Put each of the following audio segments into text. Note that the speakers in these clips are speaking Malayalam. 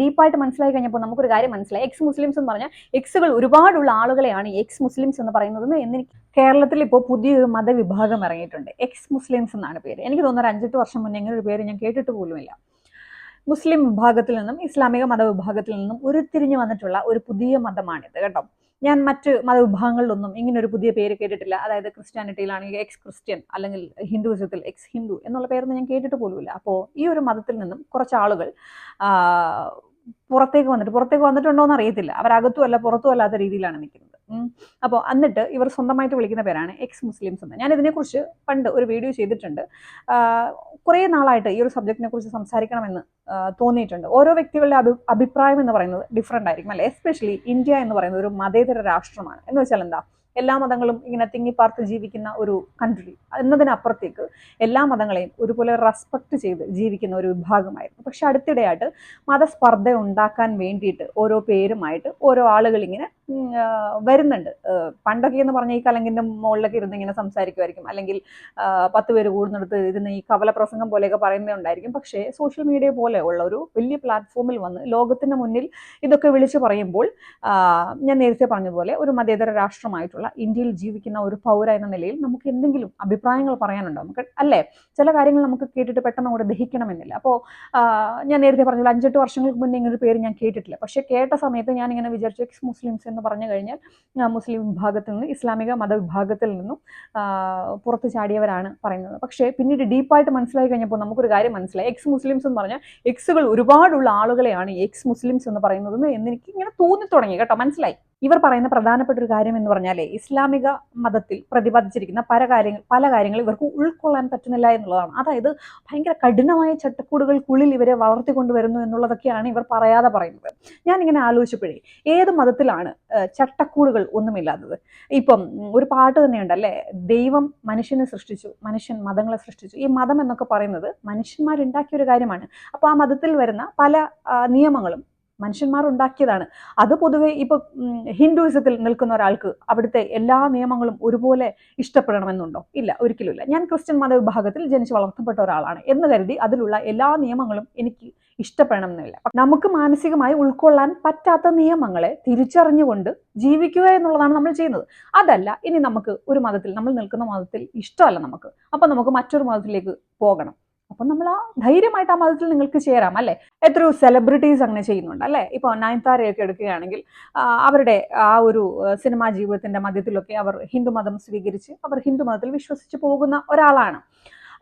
ഡീപ്പായിട്ട് മനസ്സിലായി കഴിഞ്ഞപ്പോൾ നമുക്കൊരു കാര്യം മനസ്സിലായി. എക്സ് മുസ്ലിംസ് എന്ന് പറഞ്ഞാൽ എക്സുകൾ ഒരുപാടുള്ള ആളുകളെയാണ് എക്സ് മുസ്ലിംസ് എന്ന് പറയുന്നത് എന്ന് കേരളത്തിൽ ഇപ്പോൾ പുതിയൊരു മതവിഭാഗം ഇറങ്ങിയിട്ടുണ്ട്. എക്സ് മുസ്ലിംസ് എന്നാണ് പേര്. എനിക്ക് തോന്നുന്നു ഒരു അഞ്ചെട്ട് വർഷം മുന്നേ ഇങ്ങനെ ഒരു പേര് ഞാൻ കേട്ടിട്ട് പോലുമില്ല മുസ്ലിം വിഭാഗത്തിൽ നിന്നും ഇസ്ലാമിക മതവിഭാഗത്തിൽ നിന്നും ഉരുത്തിരിഞ്ഞു വന്നിട്ടുള്ള ഒരു പുതിയ മതമാണിത് കേട്ടോ. ഞാൻ മറ്റ് മതവിഭാഗങ്ങളിലൊന്നും ഇങ്ങനെ ഒരു പുതിയ പേര് കേട്ടിട്ടില്ല. അതായത് ക്രിസ്ത്യാനിറ്റിയിലാണെങ്കിൽ എക്സ് ക്രിസ്ത്യൻ അല്ലെങ്കിൽ ഹിന്ദുവിസത്തിൽ എക്സ് ഹിന്ദു എന്നുള്ള പേരൊന്നും ഞാൻ കേട്ടിട്ട് പോലുമില്ല. അപ്പോൾ ഈ ഒരു മതത്തിൽ നിന്നും കുറച്ച് ആളുകൾ പുറത്തേക്ക് വന്നിട്ട് പുറത്തേക്ക് വന്നിട്ടുണ്ടോ എന്ന് അറിയത്തില്ല. അവരകത്തും അല്ല പുറത്തും അല്ലാത്ത രീതിയിലാണ് നിൽക്കുന്നത്. അപ്പോൾ എന്നിട്ട് ഇവർ സ്വന്തമായിട്ട് വിളിക്കുന്ന പേരാണ് എക്സ് മുസ്ലിംസ് എന്ന്. ഞാൻ ഇതിനെക്കുറിച്ച് പണ്ട് ഒരു വീഡിയോ ചെയ്തിട്ടുണ്ട്. കുറേ നാളായിട്ട് ഈ ഒരു സബ്ജക്റ്റിനെ കുറിച്ച് സംസാരിക്കണമെന്ന് തോന്നിയിട്ടുണ്ട്. ഓരോ വ്യക്തികളുടെ അഭി അഭിപ്രായം എന്ന് പറയുന്നത് ഡിഫറെന്റ് ആയിരിക്കും അല്ലെ? എസ്പെഷ്യലി ഇന്ത്യ എന്ന് പറയുന്നത് ഒരു മതേതര രാഷ്ട്രമാണ്. എന്ന് വെച്ചാൽ എന്താ? എല്ലാ മതങ്ങളും ഇങ്ങനെ തിങ്ങിപ്പാർത്ത് ജീവിക്കുന്ന ഒരു കൺട്രി എന്നതിനപ്പുറത്തേക്ക് എല്ലാ മതങ്ങളെയും ഒരുപോലെ റെസ്പെക്ട് ചെയ്ത് ജീവിക്കുന്ന ഒരു വിഭാഗമായിരുന്നു. പക്ഷെ അടുത്തിടെയായിട്ട് മതസ്പർദ്ധ ഉണ്ടാക്കാൻ വേണ്ടിയിട്ട് ഓരോ പേരുമായിട്ട് ഓരോ ആളുകൾ ഇങ്ങനെ വരുന്നുണ്ട്. പണ്ടൊക്കെ എന്ന് പറഞ്ഞാൽ ഈ കലങ്കിന്റെ മുകളിലൊക്കെ ഇരുന്ന് ഇങ്ങനെ സംസാരിക്കുമായിരിക്കും അല്ലെങ്കിൽ പത്ത് പേര് കൂടുന്നിടത്ത് ഇരുന്ന് ഈ കവല പ്രസംഗം പോലെയൊക്കെ പറയുന്നുണ്ടായിരിക്കും പക്ഷേ സോഷ്യൽ മീഡിയ പോലെ ഉള്ള ഒരു വലിയ പ്ലാറ്റ്ഫോമിൽ വന്ന് ലോകത്തിന് മുന്നിൽ ഇതൊക്കെ വിളിച്ചു പറയുമ്പോൾ ഞാൻ നേരത്തെ പറഞ്ഞതുപോലെ ഒരു മതേതര രാഷ്ട്രമായിട്ടുള്ള ഇന്ത്യയിൽ ജീവിക്കുന്ന ഒരു പൗര എന്ന നിലയിൽ നമുക്ക് എന്തെങ്കിലും അഭിപ്രായങ്ങൾ പറയാനുണ്ടോ? നമുക്ക് അല്ലേ? ചില കാര്യങ്ങൾ നമുക്ക് കേട്ടിട്ട് പെട്ടെന്ന് കൂടെ ദഹിക്കണമെന്നില്ല. അപ്പോൾ ഞാൻ നേരത്തെ പറഞ്ഞ അഞ്ചെട്ട് വർഷങ്ങൾക്ക് മുന്നേ ഇങ്ങനെ ഒരു പേര് ഞാൻ കേട്ടിട്ടില്ല. പക്ഷേ കേട്ട സമയത്ത് ഞാൻ ഇങ്ങനെ വിചാരിച്ചു എക്സ് മുസ്ലിംസ് എന്ന് പറഞ്ഞു കഴിഞ്ഞാൽ മുസ്ലിം വിഭാഗത്തിൽ നിന്നും ഇസ്ലാമിക മതവിഭാഗത്തിൽ നിന്നും പുറത്തു ചാടിയവരാണ് പറയുന്നത്. പക്ഷേ പിന്നീട് ഡീപ്പായിട്ട് മനസ്സിലായി കഴിഞ്ഞപ്പോൾ നമുക്കൊരു കാര്യം മനസ്സിലായി. എക്സ് മുസ്ലിംസ് എന്ന് പറഞ്ഞാൽ എക്സുകൾ ഒരുപാടുള്ള ആളുകളെയാണ് എക്സ് മുസ്ലിംസ് എന്ന് പറയുന്നത് എന്ന് എനിക്ക് ഇങ്ങനെ തോന്നി തുടങ്ങി കേട്ടോ മനസ്സിലായി? ഇവർ പറയുന്ന പ്രധാനപ്പെട്ട ഒരു കാര്യം എന്ന് പറഞ്ഞാലേ ഇസ്ലാമിക മതത്തിൽ പ്രതിപാദിച്ചിരിക്കുന്ന പല കാര്യങ്ങൾ പല കാര്യങ്ങൾ ഇവർക്ക് ഉൾക്കൊള്ളാൻ പറ്റുന്നില്ല എന്നുള്ളതാണ്. അതായത് ഭയങ്കര കഠിനമായ ചട്ടക്കൂടുകൾക്കുള്ളിൽ ഇവരെ വളർത്തിക്കൊണ്ടുവരുന്നു എന്നുള്ളതൊക്കെയാണ് ഇവർ പറയാതെ പറയുന്നത്. ഞാനിങ്ങനെ ആലോചിച്ചപ്പോഴേ ഏത് മതത്തിലാണ് ചട്ടക്കൂടുകൾ ഒന്നുമില്ലാത്തത്? ഇപ്പം ഒരു പാട്ട് തന്നെയുണ്ടല്ലേ ദൈവം മനുഷ്യനെ സൃഷ്ടിച്ചു മനുഷ്യൻ മതങ്ങളെ സൃഷ്ടിച്ചു. ഈ മതം എന്നൊക്കെ പറയുന്നത് മനുഷ്യന്മാരുണ്ടാക്കിയ ഒരു കാര്യമാണ്. അപ്പോൾ ആ മതത്തിൽ വരുന്ന പല നിയമങ്ങളും മനുഷ്യന്മാർ ഉണ്ടാക്കിയതാണ് അത് പൊതുവെ ഇപ്പൊ ഹിന്ദുയിസത്തിൽ നിൽക്കുന്ന ഒരാൾക്ക് അവിടുത്തെ എല്ലാ നിയമങ്ങളും ഒരുപോലെ ഇഷ്ടപ്പെടണമെന്നുണ്ടോ? ഇല്ല ഒരിക്കലുമില്ല ഞാൻ ക്രിസ്ത്യൻ മതവിഭാഗത്തിൽ ജനിച്ച് വളർത്തപ്പെട്ട ഒരാളാണ് എന്ന് കരുതി അതിലുള്ള എല്ലാ നിയമങ്ങളും എനിക്ക് ഇഷ്ടപ്പെടണമെന്നില്ല. നമുക്ക് മാനസികമായി ഉൾക്കൊള്ളാൻ പറ്റാത്ത നിയമങ്ങളെ തിരിച്ചറിഞ്ഞുകൊണ്ട് ജീവിക്കുക എന്നുള്ളതാണ് നമ്മൾ ചെയ്യുന്നത്. അതല്ല ഇനി നമുക്ക് ഒരു മതത്തിൽ നമ്മൾ നിൽക്കുന്ന മതത്തിൽ ഇഷ്ടമല്ല നമുക്ക്. അപ്പം നമുക്ക് മറ്റൊരു മതത്തിലേക്ക് പോകണം. അപ്പം നമ്മൾ ആ ധൈര്യമായിട്ട് ആ മതത്തിൽ നിങ്ങൾക്ക് ചേരാം അല്ലേ? എത്രയോ സെലിബ്രിറ്റീസ് അങ്ങനെ ചെയ്യുന്നുണ്ട് അല്ലേ? ഇപ്പോൾ നയൻതാരയൊക്കെ എടുക്കുകയാണെങ്കിൽ അവരുടെ ആ ഒരു സിനിമാ ജീവിതത്തിന്റെ മധ്യത്തിലൊക്കെ അവർ ഹിന്ദുമതം സ്വീകരിച്ച് അവർ ഹിന്ദുമതത്തിൽ വിശ്വസിച്ച് പോകുന്ന ഒരാളാണ്.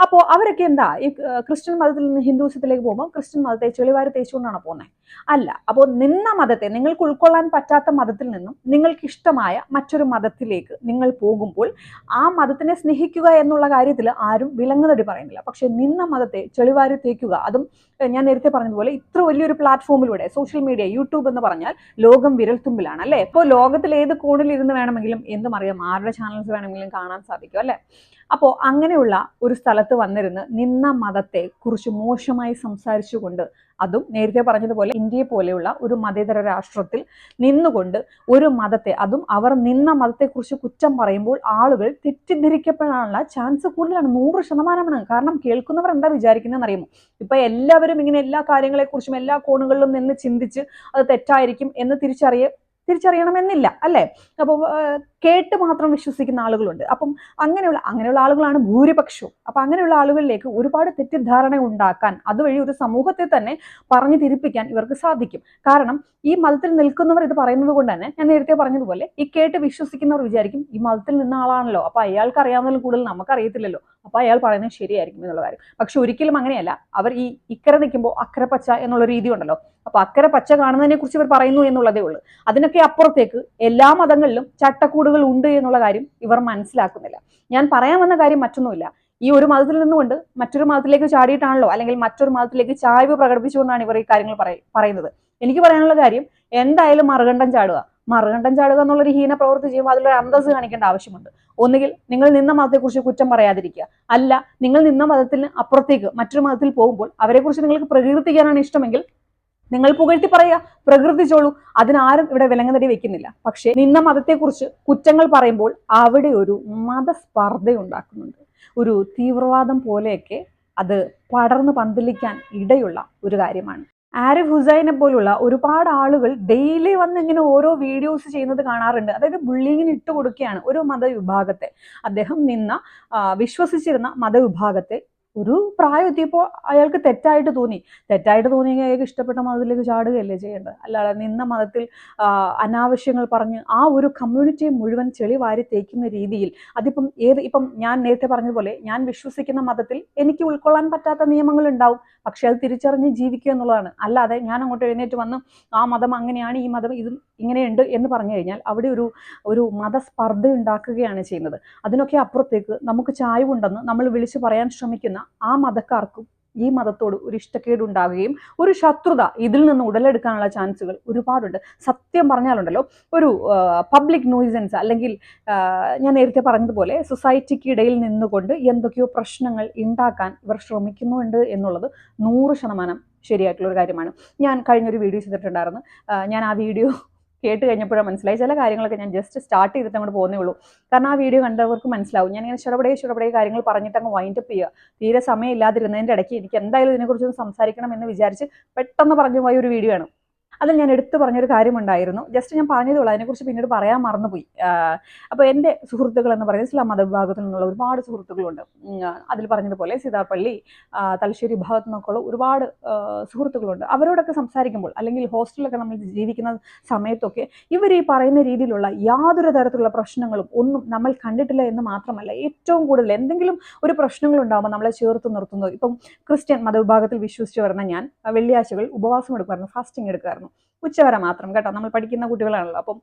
അപ്പോൾ അവരൊക്കെ എന്താ? ഈ ക്രിസ്ത്യൻ മതത്തിൽ നിന്ന് ഹിന്ദുസത്തിലേക്ക് പോകുമ്പോൾ ക്രിസ്ത്യൻ മതത്തെ ചെളിവാരി തേച്ചുകൊണ്ടാണ് പോകുന്നത് അല്ല അപ്പോൾ നിന്ന മതത്തെ നിങ്ങൾക്ക് ഉൾക്കൊള്ളാൻ പറ്റാത്ത മതത്തിൽ നിന്നും നിങ്ങൾക്ക് ഇഷ്ടമായ മറ്റൊരു മതത്തിലേക്ക് നിങ്ങൾ പോകുമ്പോൾ ആ മതത്തിനെ സ്നേഹിക്കുക എന്നുള്ള കാര്യത്തിൽ ആരും വിലങ്ങുതടി പറയുന്നില്ല. പക്ഷേ നിന്ന മതത്തെ ചെളിവാരി തേക്കുക അതും ഞാൻ നേരത്തെ പറഞ്ഞതുപോലെ ഇത്ര വലിയൊരു പ്ലാറ്റ്ഫോമിലൂടെ സോഷ്യൽ മീഡിയ യൂട്യൂബ് എന്ന് പറഞ്ഞാൽ ലോകം വിരൽത്തുമ്പിലാണ് അല്ലേ? ഇപ്പോൾ ലോകത്തിൽ ഏത് കോണിലിരുന്ന് വേണമെങ്കിലും എന്തും അറിയാം ആരുടെ ചാനൽസ് വേണമെങ്കിലും കാണാൻ സാധിക്കും അല്ലേ? അപ്പോൾ അങ്ങനെയുള്ള ഒരു സ്ഥലത്ത് വന്നിരുന്ന് നിന്ന മതത്തെ കുറിച്ച് മോശമായി സംസാരിച്ചുകൊണ്ട് അതും നേരത്തെ പറഞ്ഞതുപോലെ ഇന്ത്യയെ പോലെയുള്ള ഒരു മതേതര രാഷ്ട്രത്തിൽ നിന്നുകൊണ്ട് ഒരു മതത്തെ അതും അവർ നിന്ന മതത്തെക്കുറിച്ച് കുറ്റം പറയുമ്പോൾ ആളുകൾ തെറ്റിദ്ധരിക്കപ്പെടാനുള്ള ചാൻസ് കൂടുതലാണ്. നൂറ് ശതമാനമാണ്. കാരണം കേൾക്കുന്നവർ എന്താ വിചാരിക്കുന്നതെന്ന് അറിയുമോ? ഇപ്പൊ എല്ലാവരും ഇങ്ങനെ എല്ലാ കാര്യങ്ങളെക്കുറിച്ചും എല്ലാ കോണുകളിലും നിന്ന് ചിന്തിച്ച് അത് തെറ്റായിരിക്കും എന്ന് തിരിച്ചറിയ തിരിച്ചറിയണമെന്നില്ല അല്ലേ? അപ്പോൾ കേട്ട് മാത്രം വിശ്വസിക്കുന്ന ആളുകളുണ്ട്. അപ്പം അങ്ങനെയുള്ള അങ്ങനെയുള്ള ആളുകളാണ് ഭൂരിപക്ഷവും. അപ്പം അങ്ങനെയുള്ള ആളുകളിലേക്ക് ഒരുപാട് തെറ്റിദ്ധാരണ ഉണ്ടാക്കാൻ അതുവഴി ഒരു സമൂഹത്തെ തന്നെ പറഞ്ഞു തിരിപ്പിക്കാൻ ഇവർക്ക് സാധിക്കും. കാരണം ഈ മതത്തിൽ നിൽക്കുന്നവർ ഇത് പറയുന്നത് കൊണ്ട് തന്നെ ഞാൻ നേരത്തെ പറഞ്ഞതുപോലെ ഈ കേട്ട് വിശ്വസിക്കുന്നവർ വിചാരിക്കും ഈ മതത്തിൽ നിന്ന ആളാണല്ലോ അപ്പം അയാൾക്ക് അറിയാവുന്നതിൽ കൂടുതൽ നമുക്കറിയത്തില്ലല്ലോ അപ്പം അയാൾ പറയുന്നത് ശരിയായിരിക്കും എന്നുള്ള കാര്യം. പക്ഷെ ഒരിക്കലും അങ്ങനെയല്ല. അവർ ഈ ഇക്കരെ നിൽക്കുമ്പോൾ അക്കരെ പച്ച എന്നുള്ള രീതി ഉണ്ടല്ലോ. അപ്പൊ അക്കരെ പച്ച കാണുന്നതിനെ കുറിച്ച് ഇവർ പറയുന്നു എന്നുള്ളതേ ഉള്ളൂ. അതിനൊക്കെ അപ്പുറത്തേക്ക് എല്ലാ മതങ്ങളിലും ചട്ടക്കൂടുകൾ ഉണ്ട് എന്നുള്ള കാര്യം ഇവർ മനസ്സിലാക്കുന്നില്ല. ഞാൻ പറയാൻ വന്ന കാര്യം മറ്റൊന്നുമില്ല. ഈ ഒരു മതത്തിൽ നിന്നുകൊണ്ട് മറ്റൊരു മതത്തിലേക്ക് ചാടിയിട്ടാണല്ലോ അല്ലെങ്കിൽ മറ്റൊരു മതത്തിലേക്ക് ചായ്വ് പ്രകടിപ്പിച്ചുകൊണ്ടാണ് ഇവർ ഈ കാര്യങ്ങൾ പറയ- പറയുന്നത്. എനിക്ക് പറയാനുള്ള കാര്യം എന്തായാലും മറുകണ്ഠം ചാടുക. മറുകണ്ഠം ചാടുക എന്നുള്ള ഒരു ഹീന പ്രവൃത്തി ചെയ്യുമ്പോൾ അതിലൊരു അന്തസ് കാണിക്കേണ്ട ആവശ്യമുണ്ട്. ഒന്നുകിൽ നിങ്ങൾ നിന്ന മതത്തെക്കുറിച്ച് കുറ്റം പറയാതിരിക്കുക. അല്ല നിങ്ങൾ നിന്ന മതത്തിന് അപ്പുറത്തേക്ക് മറ്റൊരു മതത്തിൽ പോകുമ്പോൾ അവരെക്കുറിച്ച് നിങ്ങൾക്ക് പ്രകീർത്തിക്കാനാണ് ഇഷ്ടമെങ്കിൽ നിങ്ങൾ പുകഴ്ത്തി പറയുക പ്രകീർത്തിച്ചോളൂ അതിനാരും ഇവിടെ വിലങ്ങുതടി വെക്കുന്നില്ല. പക്ഷേ നിന്ന മതത്തെക്കുറിച്ച് കുറ്റങ്ങൾ പറയുമ്പോൾ അവിടെ ഒരു മതസ്പർദ്ധ ഉണ്ടാക്കുന്നുണ്ട് ഒരു തീവ്രവാദം പോലെയൊക്കെ അത് പടർന്നു പന്തലിക്കാൻ ഇടയുള്ള ഒരു കാര്യമാണ്. ആരിഫ് ഹുസൈനെ പോലുള്ള ഒരുപാട് ആളുകൾ ഡെയിലി വന്ന് ഇങ്ങനെ ഓരോ വീഡിയോസ് ചെയ്യുന്നത് കാണാറുണ്ട്. അതായത് ബുള്ളിങ്ങിന് ഇട്ട് കൊടുക്കുകയാണ് ഒരു മതവിഭാഗത്തെ. അദ്ദേഹം നിന്ന വിശ്വസിച്ചിരുന്ന മതവിഭാഗത്തെ ഒരു പ്രായം എത്തിയപ്പോൾ അയാൾക്ക് തെറ്റായിട്ട് തോന്നി. തെറ്റായിട്ട് തോന്നിയെങ്കിൽ അയാൾക്ക് ഇഷ്ടപ്പെട്ട മതത്തിലേക്ക് ചാടുകയല്ലേ ചെയ്യേണ്ടത്. അല്ലാതെ നിന്ന മതത്തിൽ അനാവശ്യങ്ങൾ പറഞ്ഞ് ആ ഒരു കമ്മ്യൂണിറ്റിയെ മുഴുവൻ ചെളി വാരി തേക്കുന്ന രീതിയിൽ അതിപ്പം ഏത് ഇപ്പം ഞാൻ നേരത്തെ പറഞ്ഞതുപോലെ ഞാൻ വിശ്വസിക്കുന്ന മതത്തിൽ എനിക്ക് ഉൾക്കൊള്ളാൻ പറ്റാത്ത നിയമങ്ങൾ ഉണ്ടാവും. പക്ഷെ അത് തിരിച്ചറിഞ്ഞ് ജീവിക്കുക എന്നുള്ളതാണ്. അല്ലാതെ ഞാൻ അങ്ങോട്ട് എഴുന്നേറ്റ് വന്ന് ആ മതം അങ്ങനെയാണ് ഈ മതം ഇത് ഇങ്ങനെയുണ്ട് എന്ന് പറഞ്ഞു കഴിഞ്ഞാൽ അവിടെ ഒരു ഒരു മതസ്പർദ്ധ ഉണ്ടാക്കുകയാണ് ചെയ്യുന്നത്. അതിനൊക്കെ അപ്പുറത്തേക്ക് നമുക്ക് ചായവുണ്ടെന്ന് നമ്മൾ വിളിച്ചു പറയാൻ ശ്രമിക്കുന്ന ആ മതക്കാർക്കും ഈ മതത്തോട് ഒരു ഇഷ്ടക്കേട് ഉണ്ടാവുകയും ഒരു ശത്രുത ഇതിൽ നിന്ന് ഉടലെടുക്കാനുള്ള ചാൻസുകൾ ഒരുപാടുണ്ട്. സത്യം പറഞ്ഞാലുണ്ടല്ലോ ഒരു പബ്ലിക് നോയിസൻസ് അല്ലെങ്കിൽ ഞാൻ നേരത്തെ പറഞ്ഞതുപോലെ സൊസൈറ്റിക്ക് ഇടയിൽ നിന്നുകൊണ്ട് എന്തൊക്കെയോ പ്രശ്നങ്ങൾ ഉണ്ടാക്കാൻ ഇവർ ശ്രമിക്കുന്നുണ്ട് എന്നുള്ളത് നൂറ് ശതമാനം ശരിയായിട്ടുള്ള ഒരു കാര്യമാണ്. ഞാൻ കഴിഞ്ഞൊരു വീഡിയോ ചെയ്തിട്ടുണ്ടായിരുന്നു. ഞാൻ ആ വീഡിയോ കേട്ട് കഴിഞ്ഞപ്പോഴാണ് മനസ്സിലായി. ചില കാര്യങ്ങളൊക്കെ ഞാൻ ജസ്റ്റ് സ്റ്റാർട്ട് ചെയ്തിട്ട് അങ്ങോട്ട് പോകുന്നേ ഉള്ളൂ. കാരണം ആ വീഡിയോ കണ്ടവർക്ക് മനസ്സിലാവും. ഞാൻ ഇങ്ങനെ ചുടപടേ ചുടപടേ കാര്യങ്ങൾ പറഞ്ഞിട്ട് അങ്ങ് വൈൻഡപ്പ് ചെയ്യുക. തീരെ സമയം ഇല്ലാതിരുന്നതിന്റെ ഇടയ്ക്ക് എനിക്ക് എന്തായാലും ഇതിനെക്കുറിച്ചൊന്ന് സംസാരിക്കണം എന്ന് വിചാരിച്ച് പെട്ടെന്ന് പറഞ്ഞു പോയ ഒരു വീഡിയോ ആണ്. അതിൽ ഞാൻ എടുത്തു പറഞ്ഞൊരു കാര്യമുണ്ടായിരുന്നു. ജസ്റ്റ് ഞാൻ പറഞ്ഞതേ ഉള്ളൂ അതിനെക്കുറിച്ച് പിന്നീട് പറയാൻ മറന്നുപോയി. അപ്പോൾ എന്റെ സുഹൃത്തുക്കൾ എന്ന് പറയുന്നത് ഇസ്ലാം മതവിഭാഗത്തിൽ നിന്നുള്ള ഒരുപാട് സുഹൃത്തുക്കളുണ്ട്. അതിൽ പറഞ്ഞതുപോലെ സീതാപ്പള്ളി തലശ്ശേരി ഭാഗത്തു നിന്നൊക്കെയുള്ള ഒരുപാട് സുഹൃത്തുക്കളുണ്ട്. അവരോടൊക്കെ സംസാരിക്കുമ്പോൾ അല്ലെങ്കിൽ ഹോസ്റ്റലിലൊക്കെ നമ്മൾ ജീവിക്കുന്ന സമയത്തൊക്കെ ഇവർ ഈ പറയുന്ന രീതിയിലുള്ള യാതൊരു തരത്തിലുള്ള പ്രശ്നങ്ങളും ഒന്നും നമ്മൾ കണ്ടിട്ടില്ല എന്ന് മാത്രമല്ല ഏറ്റവും കൂടുതൽ എന്തെങ്കിലും ഒരു പ്രശ്നങ്ങൾ ഉണ്ടാകുമ്പോൾ നമ്മളെ ചേർത്ത് നിർത്തുന്നത്. ഇപ്പം ക്രിസ്ത്യൻ മതവിഭാഗത്തിൽ വിശ്വസിച്ച് വരുന്ന ഞാൻ വെള്ളിയാഴ്ചകൾ ഉപവാസം എടുക്കുമായിരുന്നു ഫാസ്റ്റിംഗ് എടുക്കുമായിരുന്നു. ഉച്ചവരെ മാത്രം കേട്ടോ. നമ്മൾ പഠിക്കുന്ന കുട്ടികളാണല്ലോ. അപ്പം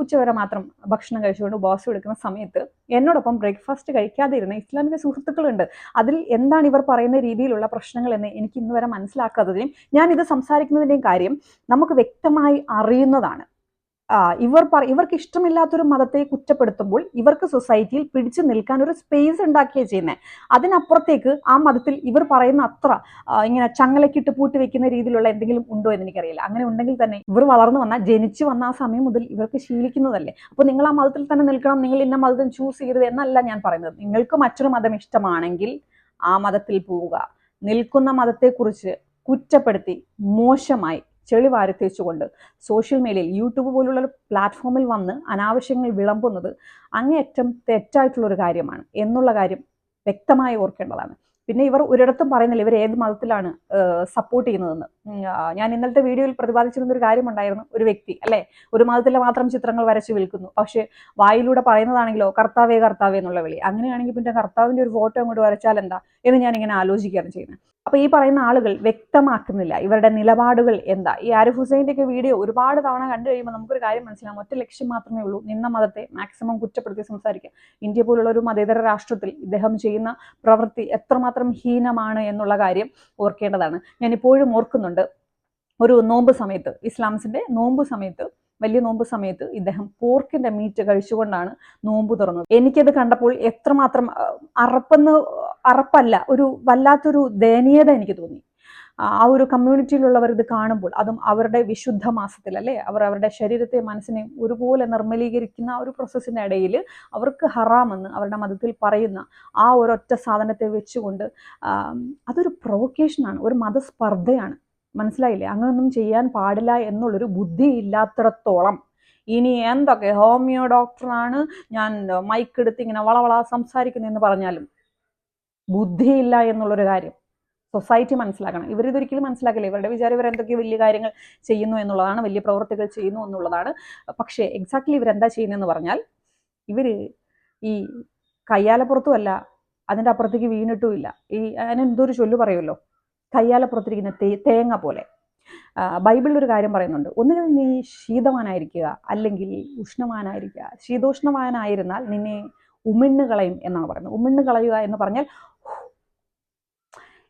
ഉച്ചവരെ മാത്രം ഭക്ഷണം കഴിച്ചുകൊണ്ട് ബോസ് എടുക്കുന്ന സമയത്ത് എന്നോടൊപ്പം ബ്രേക്ക്ഫാസ്റ്റ് കഴിക്കാതെ ഇരുന്ന ഇസ്ലാമിക സുഹൃത്തുക്കളുണ്ട്. അതിൽ എന്താണ് ഇവർ പറയുന്ന രീതിയിലുള്ള പ്രശ്നങ്ങൾ എന്ന് എനിക്ക് ഇന്ന് വരെ മനസ്സിലാക്കാത്തതിനും ഞാൻ ഇത് സംസാരിക്കുന്നതിന്റെയും കാര്യം നമുക്ക് വ്യക്തമായി അറിയുന്നതാണ്. ഇവർ പറ ഇവർക്ക് ഇഷ്ടമില്ലാത്തൊരു മതത്തെ കുറ്റപ്പെടുത്തുമ്പോൾ ഇവർക്ക് സൊസൈറ്റിയിൽ പിടിച്ചു നിൽക്കാൻ ഒരു സ്പേസ് ഉണ്ടാക്കുകയാണ് ചെയ്യുന്നത് അതിനപ്പുറത്തേക്ക് ആ മതത്തിൽ ഇവർ പറയുന്ന അത്ര ഇങ്ങനെ ചങ്ങലക്കിട്ട് പൂട്ടി വെക്കുന്ന രീതിയിലുള്ള എന്തെങ്കിലും ഉണ്ടോ എന്ന് എനിക്കറിയില്ല. അങ്ങനെ ഉണ്ടെങ്കിൽ തന്നെ ഇവർ വളർന്നു വന്ന ജനിച്ചു വന്ന ആ സമയം മുതൽ ഇവർക്ക് ശീലിക്കുന്നതല്ലേ. അപ്പോൾ നിങ്ങൾ ആ മതത്തിൽ തന്നെ നിൽക്കണം നിങ്ങൾ ഇന്ന മതത്തിൽ ചൂസ് ചെയ്യരുത് എന്നല്ല ഞാൻ പറയുന്നത്. നിങ്ങൾക്ക് മറ്റൊരു മതം ഇഷ്ടമാണെങ്കിൽ ആ മതത്തിൽ പോവുക. നിൽക്കുന്ന മതത്തെക്കുറിച്ച് കുറ്റപ്പെടുത്തി മോശമായി ചെളി വാരിത്തേച്ചുകൊണ്ട് സോഷ്യൽ മീഡിയയിൽ യൂട്യൂബ് പോലുള്ള പ്ലാറ്റ്ഫോമിൽ വന്ന് അനാവശ്യങ്ങൾ വിളമ്പുന്നത് അങ്ങേയറ്റം തെറ്റായിട്ടുള്ളൊരു കാര്യമാണ് എന്നുള്ള കാര്യം വ്യക്തമായി ഓർക്കേണ്ടതാണ്. പിന്നെ ഇവർ ഒരിടത്തും പറയുന്നില്ല. ഇവർ ഏത് മതത്തിലാണ് സപ്പോർട്ട് ചെയ്യുന്നതെന്ന്. ഞാൻ ഇന്നലത്തെ വീഡിയോയിൽ പ്രതിപാദിച്ചിരുന്ന ഒരു കാര്യമുണ്ടായിരുന്നു. ഒരു വ്യക്തി അല്ലേ? ഒരു മതത്തിലെ മാത്രം ചിത്രങ്ങൾ വരച്ച് വിൽക്കുന്നു. പക്ഷേ വായിലൂടെ പറയുന്നതാണെങ്കിലോ കർത്താവേ കർത്താവേ എന്നുള്ള വിളി. അങ്ങനെയാണെങ്കിൽ പിന്നെ കർത്താവിന്റെ ഒരു ഫോട്ടോ അങ്ങോട്ട് വരച്ചാൽ എന്താ? എന്ന് ഞാൻ ഇങ്ങനെ ആലോചിക്കുകയാണ് ചെയ്യുന്നത്. അപ്പൊ ഈ പറയുന്ന ആളുകൾ വ്യക്തമാക്കുന്നില്ല. ഇവരുടെ നിലപാടുകൾ എന്താ? ഈ ആരിഫ് ഹുസൈന്റെ ഒക്കെ വീഡിയോ ഒരുപാട് തവണ കണ്ടു കഴിയുമ്പോൾ നമുക്കൊരു കാര്യം മനസ്സിലാവും. ഒറ്റ ലക്ഷ്യം മാത്രമേ ഉള്ളൂ. നിന്ന മതത്തെ മാക്സിമം കുറ്റപ്പെടുത്തി സംസാരിക്കുക. ഇന്ത്യ പോലുള്ള ഒരു മതേതര രാഷ്ട്രത്തിൽ ഇദ്ദേഹം ചെയ്യുന്ന പ്രവൃത്തി എത്രമാത്രം ഹീനമാണ് എന്നുള്ള കാര്യം ഓർക്കേണ്ടതാണ്. ഞാൻ ഇപ്പോഴും ഓർക്കുന്നുണ്ട്. ഒരു നോമ്പ് സമയത്ത് ഇസ്ലാംസിന്റെ നോമ്പ് സമയത്ത് വലിയ നോമ്പ് സമയത്ത് ഇദ്ദേഹം പോർക്കിന്റെ മീറ്റ് കഴിച്ചുകൊണ്ടാണ് നോമ്പ് തുറന്നത്. എനിക്കത് കണ്ടപ്പോൾ എത്രമാത്രം അറപ്പെന്ന് അറപ്പല്ല ഒരു വല്ലാത്തൊരു ദയനീയത എനിക്ക് തോന്നി. ആ ഒരു കമ്മ്യൂണിറ്റിയിലുള്ളവർ ഇത് കാണുമ്പോൾ അതും അവരുടെ വിശുദ്ധ മാസത്തിൽ അല്ലേ അവർ അവരുടെ ശരീരത്തെ മനസ്സിനെ ഒരുപോലെ നിർമ്മലീകരിക്കുന്ന ഒരു പ്രോസസ്സിന്റെ ഇടയിൽ അവർക്ക് ഹറാമെന്ന് അവരുടെ മതത്തിൽ പറയുന്ന ആ ഒരൊറ്റ സാധനത്തെ വെച്ചുകൊണ്ട് അതൊരു പ്രൊവക്കേഷനാണ് ഒരു മതസ്പർദ്ധയാണ്. മനസ്സിലായില്ലേ? അങ്ങനൊന്നും ചെയ്യാൻ പാടില്ല എന്നുള്ളൊരു ബുദ്ധി ഇല്ലാത്തിടത്തോളം. ഇനി എന്തൊക്കെ? ഹോമിയോ ഡോക്ടറാണ് ഞാൻ മൈക്ക് എടുത്ത് ഇങ്ങനെ വളവള സംസാരിക്കുന്നതെന്ന് പറഞ്ഞാലും ബുദ്ധിയില്ല എന്നുള്ളൊരു കാര്യം. സൊസൈറ്റി മനസ്സിലാക്കണം. ഇവരിതൊരിക്കലും മനസ്സിലാക്കില്ല. ഇവരുടെ വിചാരം ഇവർ എന്തൊക്കെ വലിയ കാര്യങ്ങൾ ചെയ്യുന്നു എന്നുള്ളതാണ് വലിയ പ്രവൃത്തികൾ ചെയ്യുന്നു എന്നുള്ളതാണ്. പക്ഷേ എക്സാക്ട്ലി ഇവരെന്താ ചെയ്യുന്നതെന്ന് പറഞ്ഞാൽ ഇവർ ഈ കയ്യാലപ്പുറത്തുമല്ല അതിന്റെ അപ്പുറത്തേക്ക് വീണിട്ടുമില്ല ഈ അതിനെന്തോ ഒരു ചൊല്ലു പറയുമല്ലോ? കയ്യാലപ്പുറത്തിരിക്കുന്ന തേ തേങ്ങ പോലെ. ബൈബിളിൽ ഒരു കാര്യം പറയുന്നുണ്ട്. ഒന്നുകിൽ നീ ശീതവാനായിരിക്കുക അല്ലെങ്കിൽ ഉഷ്ണവാനായിരിക്കുക. ശീതോഷ്ണവാനായിരുന്നാൽ നിന്നെ ഉമിണ്ണ് കളയും എന്നാണ് പറയുന്നത്. ഉമിണ്ണ് കളയുക എന്ന് പറഞ്ഞാൽ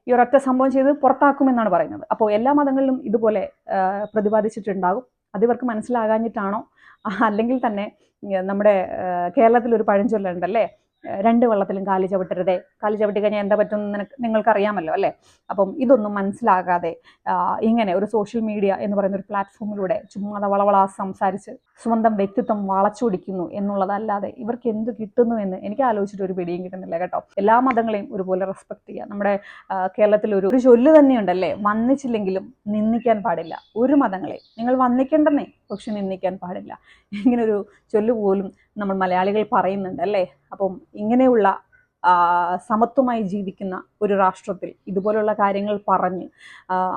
ഈ ഒരൊറ്റ സംഭവം ചെയ്ത് പുറത്താക്കുമെന്നാണ് പറയുന്നത്. അപ്പോൾ എല്ലാ മതങ്ങളിലും ഇതുപോലെ പ്രതിപാദിച്ചിട്ടുണ്ടാകും. അത് ഇവർക്ക് മനസ്സിലാകാഞ്ഞിട്ടാണോ? അല്ലെങ്കിൽ തന്നെ നമ്മുടെ കേരളത്തിൽ ഒരു പഴഞ്ചൊല്ലുണ്ടല്ലേ? രണ്ട് വെള്ളത്തിലും കാലി ചവിട്ടരുതേ. കാലി ചവിട്ടി കഴിഞ്ഞാൽ എന്താ പറ്റും നിനക്ക് നിങ്ങൾക്കറിയാമല്ലോ അല്ലേ? അപ്പം ഇതൊന്നും മനസ്സിലാകാതെ ഇങ്ങനെ ഒരു സോഷ്യൽ മീഡിയ എന്ന് പറയുന്ന ഒരു പ്ലാറ്റ്ഫോമിലൂടെ ചുമ്മാതെ വളവള സംസാരിച്ച് സ്വന്തം വ്യക്തിത്വം വളച്ചൊടിക്കുന്നു എന്നുള്ളതല്ലാതെ ഇവർക്ക് എന്ത് കിട്ടുന്നു എന്ന് എനിക്ക് ആലോചിച്ചിട്ട് ഒരു പിടിയും കിട്ടുന്നില്ല കേട്ടോ. എല്ലാ മതങ്ങളെയും ഒരുപോലെ റെസ്പെക്ട് ചെയ്യുക. നമ്മുടെ കേരളത്തിൽ ഒരു ഒരു ചൊല്ല് തന്നെയുണ്ടല്ലേ? വന്നിച്ചില്ലെങ്കിലും നിന്ദിക്കാൻ പാടില്ല. ഒരു മതങ്ങളെ നിങ്ങൾ വന്നിക്കേണ്ടെന്നേ പക്ഷെ നിന്ദിക്കാൻ പാടില്ല. ഇങ്ങനൊരു ചൊല്ല് പോലും നമ്മൾ മലയാളികൾ പറയുന്നുണ്ട് അല്ലേ? അപ്പം ഇങ്ങനെയുള്ള സമത്വമായി ജീവിക്കുന്ന ഒരു രാഷ്ട്രത്തിൽ ഇതുപോലുള്ള കാര്യങ്ങൾ പറഞ്ഞ്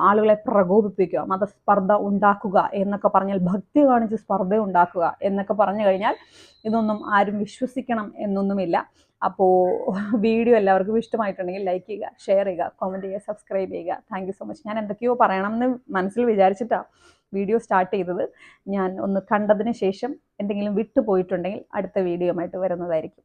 ആളുകളെ പ്രകോപിപ്പിക്കുക മതസ്പർദ്ധ ഉണ്ടാക്കുക എന്നൊക്കെ പറഞ്ഞാൽ ഭക്തി കാണിച്ച് സ്പർദ്ധ ഉണ്ടാക്കുക എന്നൊക്കെ പറഞ്ഞു കഴിഞ്ഞാൽ ഇതൊന്നും ആരും വിശ്വസിക്കണം എന്നൊന്നുമില്ല. അപ്പോൾ വീഡിയോ എല്ലാവർക്കും ഇഷ്ടമായിട്ടുണ്ടെങ്കിൽ ലൈക്ക് ചെയ്യുക ഷെയർ ചെയ്യുക കോമന്റ് ചെയ്യുക സബ്സ്ക്രൈബ് ചെയ്യുക. താങ്ക് സോ മച്ച് ഞാൻ എന്തൊക്കെയോ പറയണമെന്ന് മനസ്സിൽ വിചാരിച്ചിട്ടാണ് വീഡിയോ സ്റ്റാർട്ട് ചെയ്തത്. ഞാൻ ഒന്ന് കണ്ടതിന് ശേഷം എന്തെങ്കിലും വിട്ടുപോയിട്ടുണ്ടെങ്കിൽ അടുത്ത വീഡിയോ ആയിട്ട് വരുന്നതായിരിക്കും.